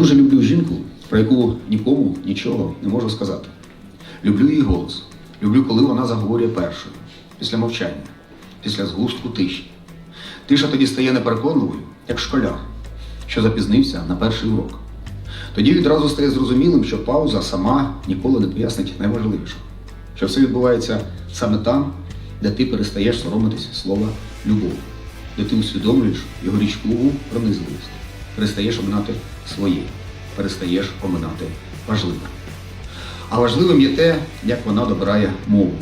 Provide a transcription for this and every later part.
Дуже люблю жінку, про яку нікому нічого не можу сказати. Люблю її голос. Люблю, коли вона заговорює першою, після мовчання, після згустку тиші. Тиша тоді стає непереконливою, як школяр, що запізнився на перший урок. Тоді відразу стає зрозумілим, що пауза сама ніколи не пояснить найважливіше, що все відбувається саме там, де ти перестаєш соромитись слова любов, де ти усвідомлюєш його річкову пронизливість, перестаєш оминати своє, перестаєш оминати важливе. А важливим є те, як вона добирає мову,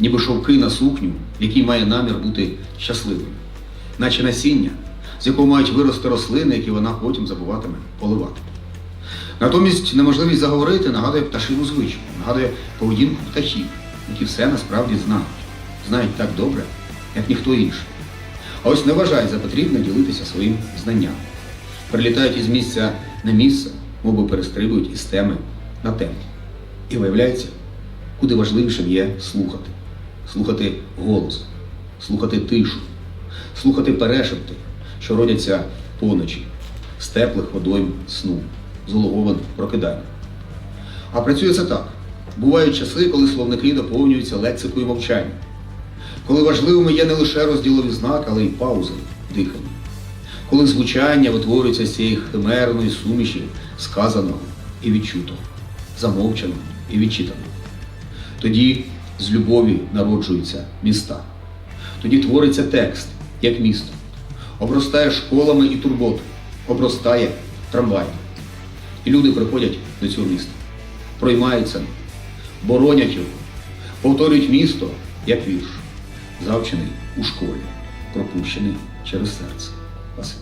ніби шовки на сукню, який має намір бути щасливим, наче насіння, з якого мають вирости рослини, які вона потім забуватиме поливати. Натомість неможливість заговорити нагадує пташину звичку, нагадує поведінку птахів, які все насправді знають, знають так добре, як ніхто інший. А ось не вважають за потрібне ділитися своїм знанням. Прилітають із місця на місце, моби перестрибують із теми на тему. І виявляється, куди важливішим є слухати, слухати голос, слухати тишу, слухати перешепти, що родяться поночі, з теплих водойм сну, з улоговин прокидання. А працює це так. Бувають часи, коли словники доповнюються лексикою мовчання, коли важливими є не лише розділові знаки, але й паузи, дихання, коли звучання витворюється з цієї химерної суміші сказаного і відчутого, замовчаного і відчитаного. Тоді з любові народжуються міста. Тоді твориться текст, як місто, обростає школами і турботою, обростає трамваєм. І люди приходять до цього міста, проймаються, боронять його, повторюють місто як вірш, завчений у школі, пропущений через серце. Así.